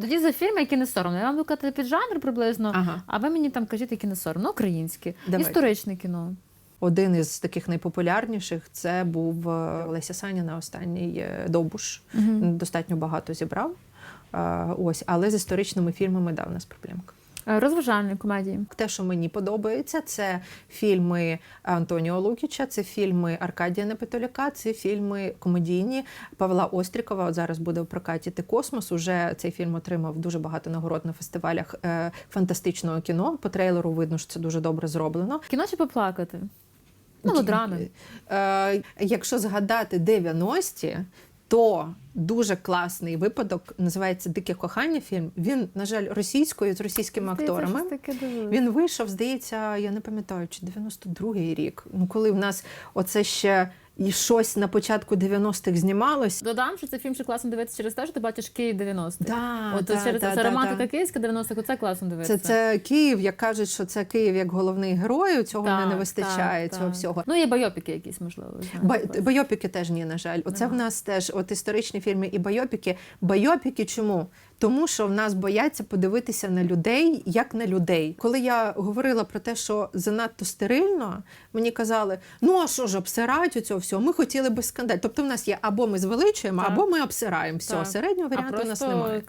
Тоді за фільми, які не соромно. Я вам буду під жанр приблизно, Ага. а ви мені там кажіть, які не соромно. Українське, Давайте. історичне кіно. Один із таких найпопулярніших це був е, Леся Саніна, останній е, Довбуш. Достатньо багато зібрав. Е, Ось, але з історичними фільмами да, у нас проблемка. Е, Розважальні комедії. Те, що мені подобається, це фільми Антоніо Лукіча, це фільми Аркадія Непетоляка, це фільми комедійні Павла Острікова. От зараз буде в прокаті «Ти космос. Уже цей фільм отримав дуже багато нагород на фестивалях е, фантастичного кіно. По трейлеру видно, що це дуже добре зроблено. Кіно чи поплакати? Мелодрами. Е, якщо згадати 90-ті, то дуже класний випадок називається Дике кохання. Фільм. Він, на жаль, російською з російськими акторами. Здається. Він вийшов, здається, я не пам'ятаю, чи 92-й рік. Ну, коли в нас оце ще і щось на початку 90-х знімалось. Додам, що цей фільм ще класно дивитися через те, що ти бачиш Київ 90-х. Да, От да, через да, це да, романтика да. київська 90-х, оце класно дивитися. Це, це Київ, як кажуть, що це Київ як головний герой. Цього Так, не, вистачає так, цього так. всього. Ну, є байопіки якісь, можливо. ви знаєте, Бай- Байопіки теж ні, на жаль. Оце в нас теж от історичні фільми і байопіки. Байопіки чому? Тому що в нас бояться подивитися на людей як на людей. Коли я говорила про те, що занадто стерильно, мені казали: ну а що ж, обсирають у цього всього? Ми хотіли би скандаль. Тобто, в нас є або ми звеличуємо, Так. або ми обсираємо. Все, середнього варіанту у нас немає.